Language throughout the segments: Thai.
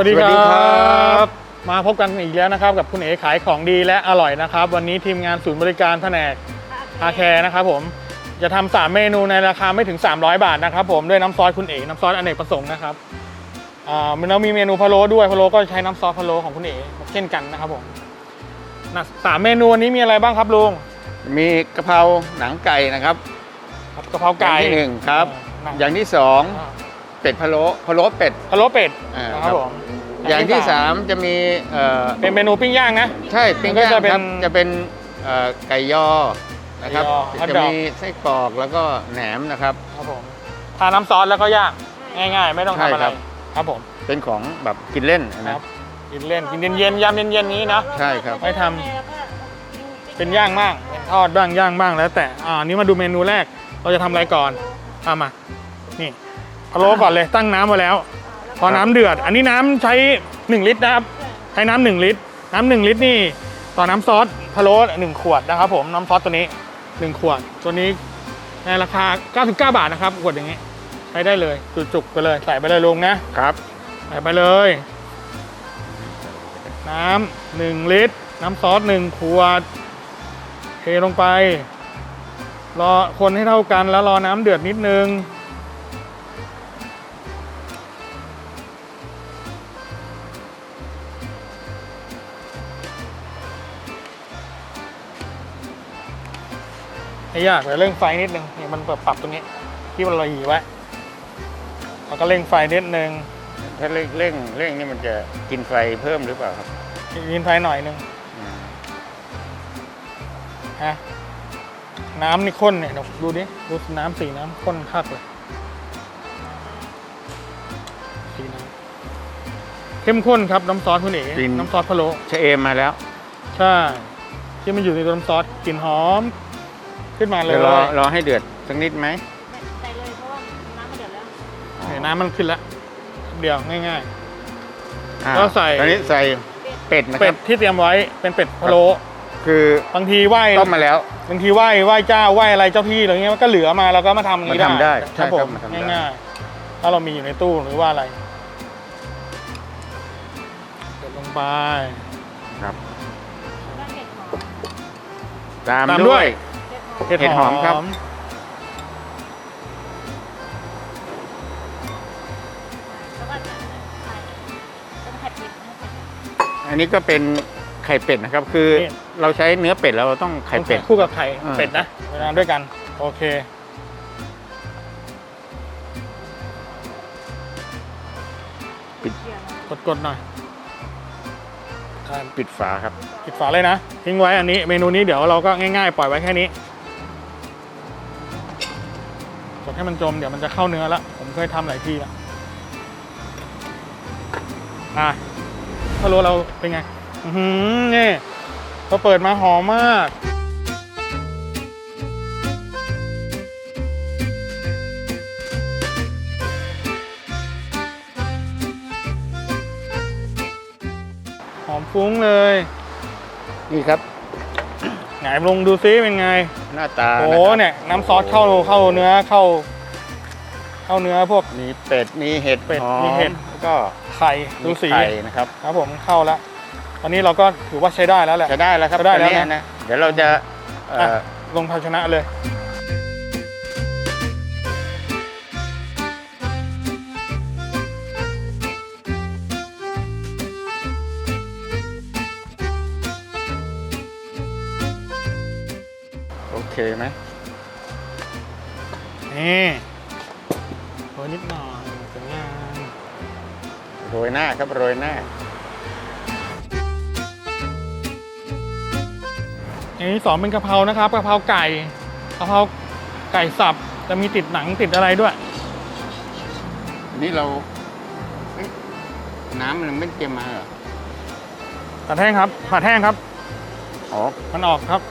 สวัสดีสวัสดีคครัรับ มาพบกันอีกแล้วนะครับ กับคุณเอ๋ขายของดีและอร่อยนะครับ วันนี้ทีมงานศูนย์บริการแผนกอาแคร์นะครับผมจะทำสามเมนูในราคาไม่ถึง 300 บาทนะครับ ผมด้วยน้ำซอสคุณเอ๋น้ำซอสอเนกประสงค์นะครับอ่าเรามีเมนูพะโล้ด้วยพะโล้ก็ใช้น้ำซอสพะโล้ของคุณเอ๋เช่นกันนะครับผมนะสามเมนูวันนี้มีอะไรบ้างครับลุงมีกะเพราหนังไก่นะครับครับกะเพราไก่อย่างที่หนึ่งครับอ่าอย่างที่สองอ่าเป็ดพะโล้พะโล้เป็ดพะโล้เป็ดอ่านนะครับผม อย่างที่สามจะมีเอ่อเป็นเมนูปิ้งย่างนะ ใช่ปิ้งก็ย่างจะเป็นครับจะเป็นเอ่อไก่ยอนะครับไก่ยอจะฮอทดอกมีไส้กรอกแล้วก็แหนมนะครับ ครับผมทาน้ำซอสแล้วก็ย่างง่าย ๆ ไม่ต้องทำอะไรใช่ครับ ครับผม เป็นของแบบกินเล่นคนะ รับ กินเล่นกินเย็นๆยำเย็นๆนี้นะ ใช่ครับไม่ทำเป็นย่างบ้างเป็นทอดบ้างย่างบ้างแล้วแต่อ่านี่มาดูเมนูแรกเราจะทำอะไรก่อนทำมานี่พะโล้ก่อนเลยตั้งน้ำไว้แล้ว พอน้ำเดือด อันนี้น้ำใช้ 1 ลิตรนะครับ ใช้น้ำหนึ่งลิตร น้ำหนึ่งลิตรนี่ ต่อน้ำซอสพะโล้หนึ่งขวดนะครับผมน้ำซอสตัวนี้หนึ่งขวด ตัวนี้ในราคา 99 บาทนะครับขวดอย่างนี้ใช้ได้เลย จุกๆไปเลยใส่ไปเลยลุงนะครับใส่ไปเลย น้ำหนึ่งลิตร น้ำซอสหนึ่งขวดเทลงไป รอคนให้เท่ากันแล้วรอน้ำเดือดนิดนึง ให้ยากแต่เร่งไฟนิดนึงเนี่ยมันปรับตรงนี้ที่มันเราหยีไว้เราก็เร่งไฟนิดนึงถ้าเร่งเร่งเร่งนี่มันจะกินไฟเพิ่มหรือเปล่าครับยินไฟหน่อยนึงอืมฮะน้ำนี่ข้นเนี่ยเดี๋ยวดูดิดูน้ำสีน้ำข้นคักเลยสีน้ำเข้มข้นครับน้ำซอสคุณเอ๋น้ำซอสพะโล้ชะเอมมาแล้ว ใช่ ที่มันอยู่ในตัวน้ำซอสกลิ่นหอม ขึ้นมาเลยเดี๋ยวรอรอให้เดือดสักนิดไหมใส่เลยเพราะว่าน้ำมันเดือดแล้วเนี่ยน้ำมันขึ้นแล้วเดียวง่าย อ่าก็ใส่ ตอนนี้ใส่เป็ดนะๆ คเป็รัดบ ที่เตรียมไว้เป็นเป็ดพะโล้คือบางทีไหว้ต้มมาแล้ว บางทีไหว้ไหว้เจ้าไหว้อะไรเจ้าที่อะไรเงี้ยมันก็เหลือมาเราก็มาทำอย่างนี้มาทำได้คใช่รับคผรับมมาทำได้ ง่ายๆถ้าเรามีอยู่ในตู้หรือว่าอะไรเดี๋ยวลงไป ครับ แล้วก็เห็ดหอมตามตามด้ด้ววยย เห็ดหอมครับแล้วก็ใส่แล้วก็ไข่เป็ดนะไข่เป็ดอันนี้ก็เป็นไข่เป็ดนะครับ คือนี่ เราใช้เนื้อเป็ดแล้วเราต้องไข่เป็ด คู่กับไข่อ่า เป็ดนะเวลาด้วยกัน โอเคเชียร์นะกดกดๆหน่อยอ่าปิดฝาครับ ปิดฝาเลยนะ ทิ้งไว้อันนี้ เมนูนี้เดี๋ยวเราก็ง่ายๆ ปล่อยไว้แค่นี้ ให้มันจมเดี๋ยวมันจะเข้าเนื้อแล้วผมเคยทำหลายทีแล้วอะพะโล้เราเป็นไง อือหือนี่พอเปิดมาหอมมากหอมฟุ้งเลย นี่ครับ ไหนลงดูซิเป็นไง หน้าตาโอ้นะครับเนี่ยน้ำซอสเข้าเข้าเนื้อเข้า เข้าเนื้อพวก มีเป็ดมีเห็ดเป็ดหอมีเห็ด แล้วก็ไข่ดูมีสีไข่นะครับครับผมเข้าแล้วตอนนี้เราก็ถือว่าใช้ได้แล้วแหละ จะได้แล้วครับจะได้แล้วตอนนี้นะนะเดี๋ยวเราจะเอ่ออะ ลงภาชนะเลย เคไหมนี่โรยนิดหน่อยสวยงามโรยหน้าครับโรยหน้าอันนี้สองเป็นกะเพรานะครับกะเพราไก่กะเพราไก่สับจะมีติดหนังติดอะไรด้วย อันนี้เราเอ๊ะน้ำมันไม่เตรียมมาเหรอ ผัดแห้งครับผัดแห้งครับ อ๋อ มันออกครับ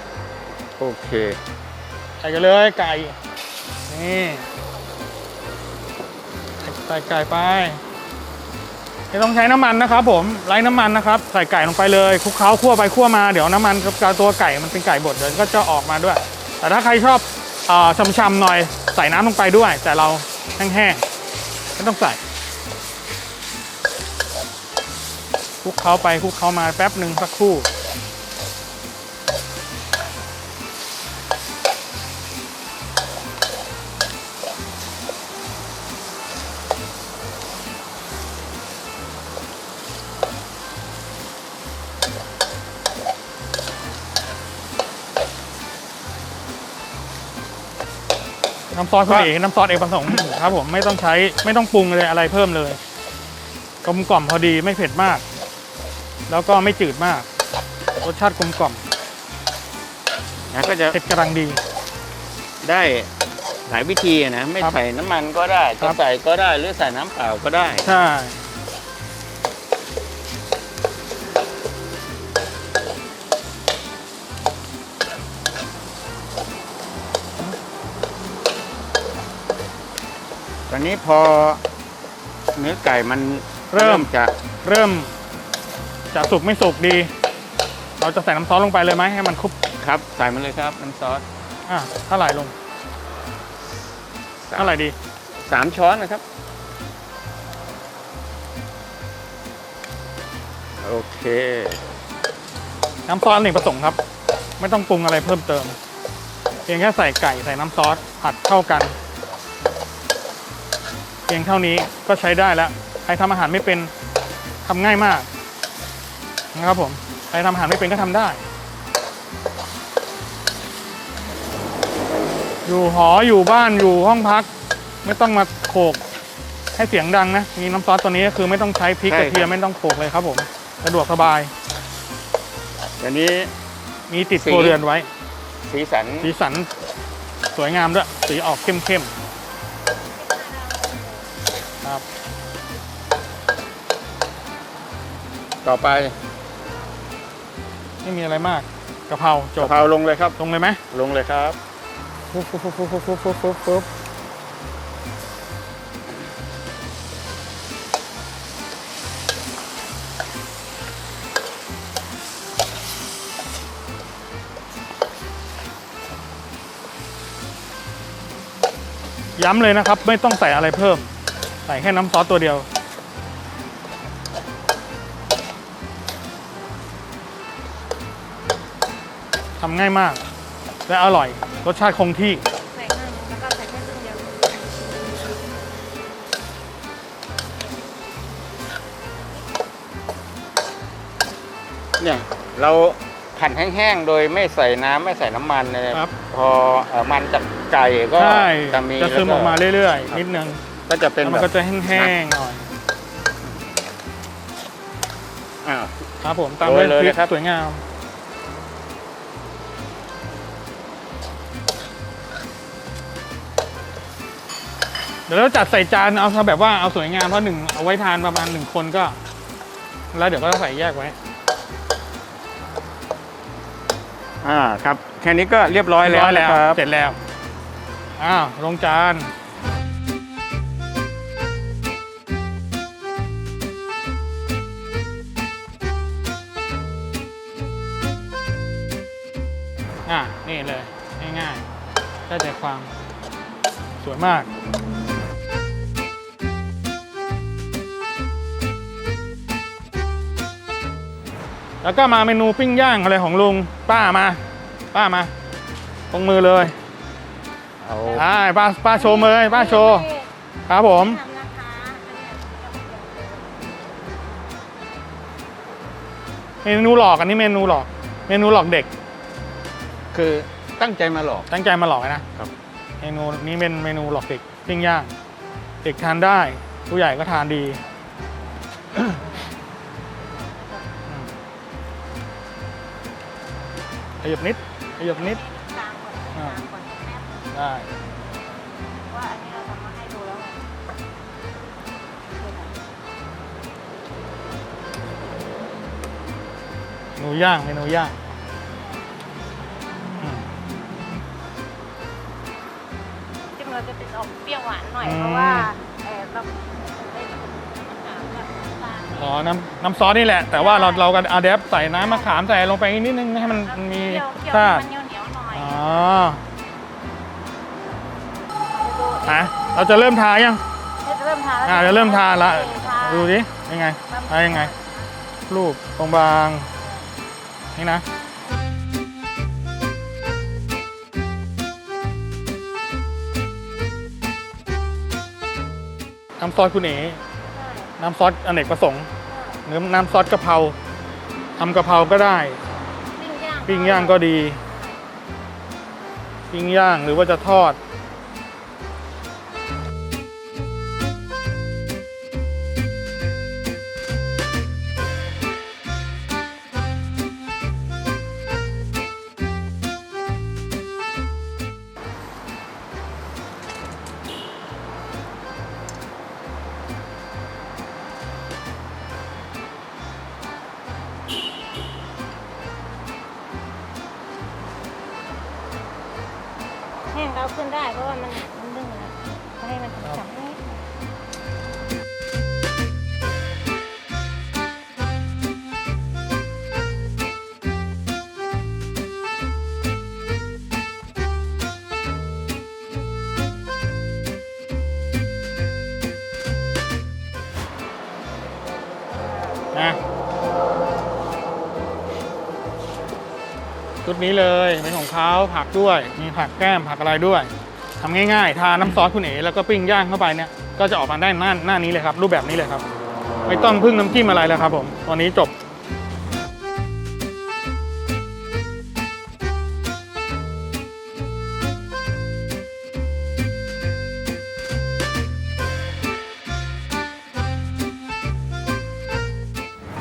โอเคใส่กันเลยไก่ นี่ใส่ไก่ไปไม่ต้องใช้น้ำมันนะครับ ผมไร้น้ำมันนะครับ ใส่ไก่ลงไปเลยคลุกเคล้าคั่วไปคั่วมาเดี๋ยวน้ำมันกับตัวไก่มันเป็นไก่บดเดี๋ยวก็จะออกมาด้วย แต่ถ้าใครชอบอช่ำๆหน่อยใส่น้ำลงไปด้วย แต่เราแห้งๆไม่ต้องใส่คลุกเคล้าไปคลุกเคล้ามาแป๊บหนึ่งสักครู่ น้ำซอสคุณเอกน้ำซอสเอกประสงค์ครับผมไม่ต้องใช้ไม่ต้องปรุงเลยอะไรเพิ่มเลยกลมกล่อมพอดีไม่เผ็ดมาก แล้วก็ไม่จืดมาก รสชาติกลมกล่อมนะก็จะเผ็ดกำลังดี ได้หลายวิธีอะนะ ไม่ครับใส่น้ำมันก็ได้ครัจะบใส่ก็ได้หรือใส่น้ำเปล่าก็ได้ใช่ อนนี้พอเนื้อไก่มันเริ่มจะเริ่มจะสุกไม่สุกดี เราจะใส่น้ำซอสลงไปเลยไหมให้มันคลุกครับใส่มาเลยครับน้ำซอสอะเท่าไหร่ลงเท่าไหร่ดีสามช้อนนะครับ โอเค น้ำซอสอเนกประสงค์ครับ ไม่ต้องปรุงอะไรเพิ่มเติม เพียงแค่ใส่ไก่ใส่น้ำซอสผัดเข้ากัน เพียงเท่านี้ก็ใช้ได้แล้ว ใครทำอาหารไม่เป็นทำง่ายมากนะครับผม ใครทำอาหารไม่เป็นก็ทำได้ อยู่หออยู่บ้านอยู่ห้องพัก ไม่ต้องมาโขกให้เสียงดังนะ มีน้ำซอสตัวนี้ก็คือไม่ต้องใช้พริกใช่กระเทียครัมบไม่ต้องโขกเลยครับผม สะดวกสบายตอนนี้มีติดสีตัวเรือนไว้ สีสัน สีสัน สวยงามด้วย สีออกเข้มเข้มๆ ครับ ต่อไปไม่มีอะไรมากกะเพราจกะบเพราลงเลยครับ ลงเลยไหมลงเลยครับฟุ๊บฟุ๊บฟุ๊บฟุ๊บฟุ๊บฟุ๊บฟุ๊บฟุ๊บย้ำเลยนะครับ ไม่ต้องใส่อะไรเพิ่ม ใส่แค่น้ำซอสตัวเดียว ทำง่ายมาก และอร่อย รสชาติคงที่ ใส่ข้างแล้วก็ใส่แค่ครึ่งเดียวเนี่ยเราผัดแห้งๆ โดยไม่ใส่น้ำไม่ใส่น้ำมันเลยครับ พอเอ่อมันจากไก่ก็ใช่ จะมีจะซึมออกมาเรื่อย ๆ นิดนึง ก็จะเป็นแล้วแบมันบก็จะแห้งๆหน่อยอ้าวครับผมตามโรด้วยยเลยพริกนะครับ สวยงาม เดี๋ยวเราจัดใส่จานเอาซะแบบว่าเอาสวยงามเพราะหนึ่งเอาไว้ทานประมาณหนึ่งคนก็ แล้วเดี๋ยวก็ใส่แยกไว้ อ่าครับ แค่นี้ก็เรียบร้อยแล้วเรียบร้อยนะครับ เสร็จแล้ว อ้าว ลงจาน ง่ายๆ ได้ใจความสวยมาก แล้วก็มาเมนูปิ้งย่างอะไรของลุงป้ามา ป้ามาตรงมือเลยเอาอ่าป้าป้าโชว์มือป้าโชว์ ครับผม ทำนะคะเมนูหลอกอันนี้เมนูหลอก เมนูหลอกเด็ก คือ ตั้งใจมาหลอก ตั้งใจมาหลอกนะ ครับ เมนูนี้เป็นเมนูหลอกเด็กปิ้งย่าง เด็กทานได้ ผู้ใหญ่ก็ทานดี ขยับนิด ขยับนิด ตามก่อนตามก่อนแม่ได้ ว่าอันนี้เราทำมาให้ดูแล้วไงเมนูย่าง เมนูย่าง ออกเปรี้ยวหวานหน่อยอืม เพราะว่าเออเราได้มะขามกับน้ำตาลอ๋อน้ำน้ำซอสนี่แหละ แต่ว่าเราเราก็อาเดฟใส่น้ำมะขามใส่ลงไปนิดนึงให้มันมีเคี่ยวชาๆติมันเหนียวๆหน่อยอ๋อฮะเราจะเริ่มทายังเริ่มทานแล้วอ่าจะเริ่มทานละทานดูดิยังไงทายังไง รูปๆบางๆนี่นะ น้ำซอสคุณเอ๋ใช่น้ำซอสอเนกประสงค์ใช่หรือน้ำซอสกะเพราทำกะเพราก็ได้ ปิ้งย่างปิ้งย่างก็ดี ปิ้งย่างหรือว่าจะทอด นี้เลยเป็นของเขาผักด้วย มีผักแก้มผักอะไรด้วยทำง่ายๆ ทาน้ำซอสคุณเอ๋แล้วก็ปิ้งย่างเข้าไปเนี่ยก็จะออกมาได้หน้าหน้านี้เลยครับ รูปแบบนี้เลยครับ ไม่ต้องพึ่งน้ำจิ้มอะไรแล้วครับผมวันนี้จบ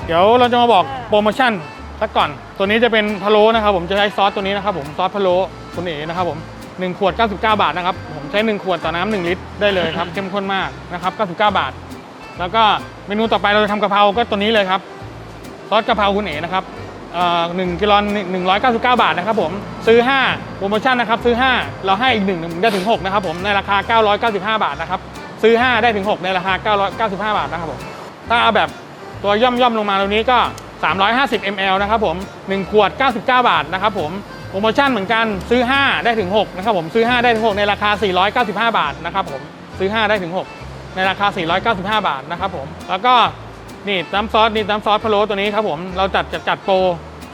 เดี๋ยวเราจะมาบอกโปรโมชั่น สักก่อน ตัวนี้จะเป็นพะโล้นะครับผมจะใช้ซอสตัวนี้นะครับผมซอสพะโล้คุณเอ๋นะครับผม1ขวด 99 บาทนะครับผมใช้ 1 ขวดต่อน้ำ1ลิตรได้เลยครับเข้มข้นมากนะครับ99 บาท แล้วก็เมนูต่อไปเราจะทำกะเพราก็ตัวนี้เลยครับซอสกะเพราคุณเอ๋นะครับเอ่อหนึ่งกิโลหนึ่งร้อยเก้าสิบเก้าบาทนะครับผมซื้อ5โปรโมชั่นนะครับซื้อ5เราให้อีก1นึ่งได้ถึง6นะครับผมในราคา995บห้าบาทนะครับซื้อ5ได้ถึง6ในราคา995บาทนะครับผมถ้าเอาแบบตัวย่อมย่อมลงมาตรงนี้ก็ 350 ml นะครับผม 1 ขวด 99 บาทนะครับผมโปรโมชั่นเหมือนกันซื้อ 5 ได้ถึง 6 นะครับผมซื้อ 5 ได้ถึง 6 ในราคา 495 บาทนะครับผมซื้อ 5 ได้ถึง 6 ในราคา 495 บาทนะครับผมแล้วก็นี่น้ำซอสนี่น้ำซอสพะโล้ตัวนี้ครับผมเราจัดจัดจัดโปร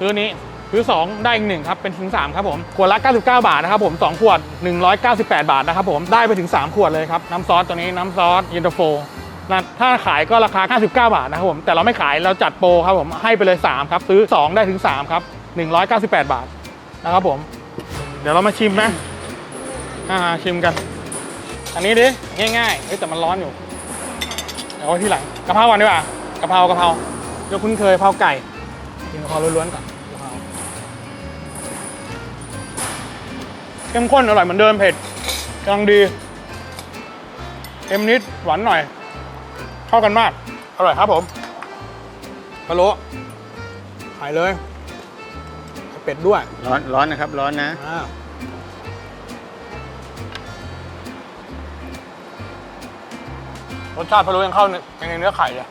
ซื้อนี้ซื้อ 2 ได้อีกหนึ่งครับ เป็นถึง 3 ครับผม ขวดละ 99 บาทนะครับผม 2 ขวด 198 บาทนะครับผม ได้ไปถึง 3 ขวดเลยครับ น้ำซอสตัวนี้น้ำซอสเย็นตาโฟ ถ้าขายก็ราคา 59 บาทนะครับผม แต่เราไม่ขายเราจัดโปรครับผม ให้ไปเลย 3 ครับ ซื้อ 2 ได้ถึง 3 ครับ 198 บาทนะครับผม เดี๋ยวเรามาชิมนะ อ่า ชิมกัน อันนี้ดิ ง่ายๆเฮ้ยแต่มันร้อนอยู่ เดี๋ยวเอาไว้ที่หลังกะเพราก่อนดีกว่ากะเพรากะเพราเดี๋ยวคุ้นเคยกะเพราไก่กินกะเพราล้วนๆก่อนกะเพราเข้มข้นอร่อยเหมือนเดิมเผ็ดกำลังดีเค็มนิดหวานหน่อย เข้ากันมาก อร่อยครับผมพะโล้ขายเลยเป็ดด้วย ร้อนร้อนนะครับ ร้อนนะ อ่ารสชาติพะโล้ยังเข้าในในเนื้อไข่เลย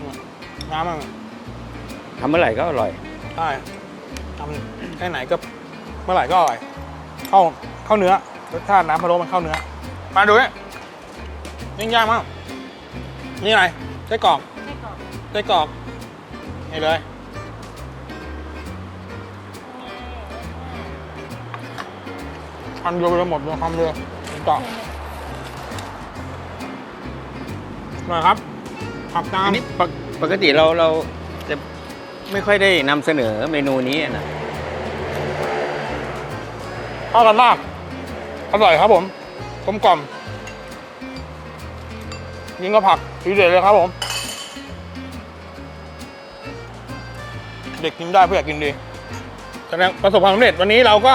อืมน้ำมันทำเมื่อไหร่ก็อร่อย ใช่ทำแค่ไหนก็เมื่อไหร่ก็อร่อย เข้าเข้าเนื้อรสชาติน้ำพะโล้มันเข้าเนื้อ มาดูนี่ยิ่งย่างมาก นี่อะไรไส้กรอกๆให้กรอบไส้กรอกนี่เลยคำเดียวไปเลยหมดเลยคำเดียวต่อหน่อยครับผักตาอัมนนี้ปกปกติเราเราจะไม่ค่อยได้นำเสนอเมนูนี้นะเข้ากันมากอร่อยครับผมกลมกล่อมยิงก็ผัก ทีเด็ดเลยครับผม เด็กกินได้ผู้ใหญ่กินดีแสดงประสบความสำเร็จวันนี้เราก็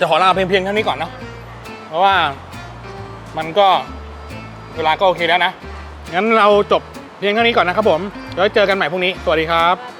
จะขอลาเพียงเพียงเท่านี้ก่อนเนาะเพราะว่ามันก็เวลาก็โอเคแล้วนะ งั้นเราจบเพียงเท่านี้ก่อนนะครับผม แล้วเจอกันใหม่พรุ่งนี้ สวัสดีครับ